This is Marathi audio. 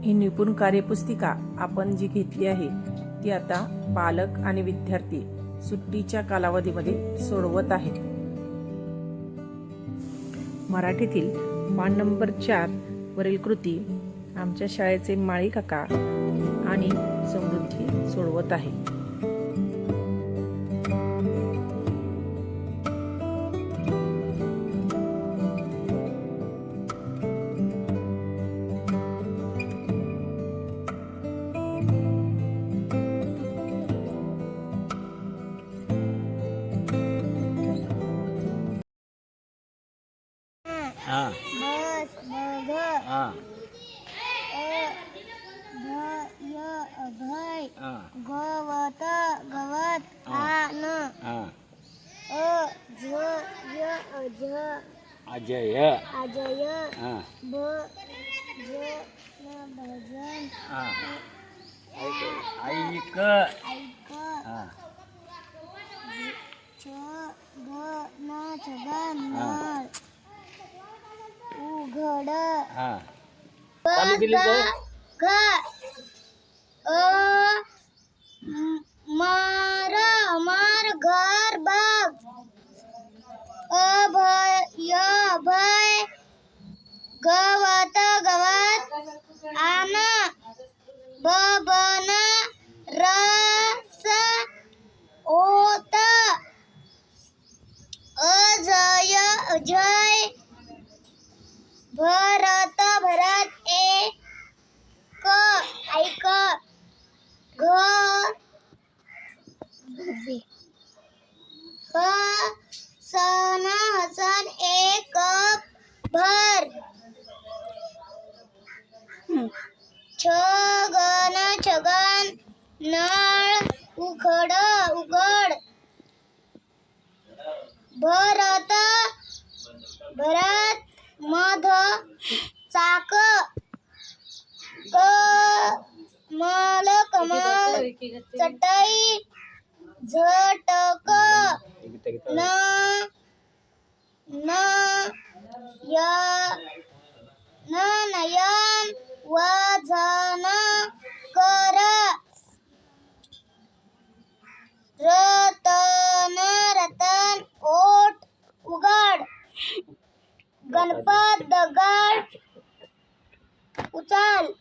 ही निपुण कार्यपुस्तिका आपण जी घेतली आहे ती आता पालक आणि विद्यार्थी सुट्टीच्या कालावधीमध्ये सोडवत आहेत. मराठीतील मान नंबर चार वरील कृती आमच्या शाळेचे माळी काका आणि समृद्धी सोडवत आहे. हा. बस बघ हा. हा. गवत गवत आन. हा. अ झ य अझ. अजय. अजय हा. भ ज न भजन हा ऐक ऐक हा छ ग न छगन नळ उघड हा. चालू केली तर ग अ मार मार घर बघ. अभय भय गवत गवत. आन बबन रस ओत अजय अजय भरत भरत एक ऐक घ हसन हसन एक भर छगन छगन नळ उघड उघड भरत भरत मध चाक. कमल कमल चटई झटक न न य न नयन वजन कर रतन रतन ओट उघड गणपत दगड उचल.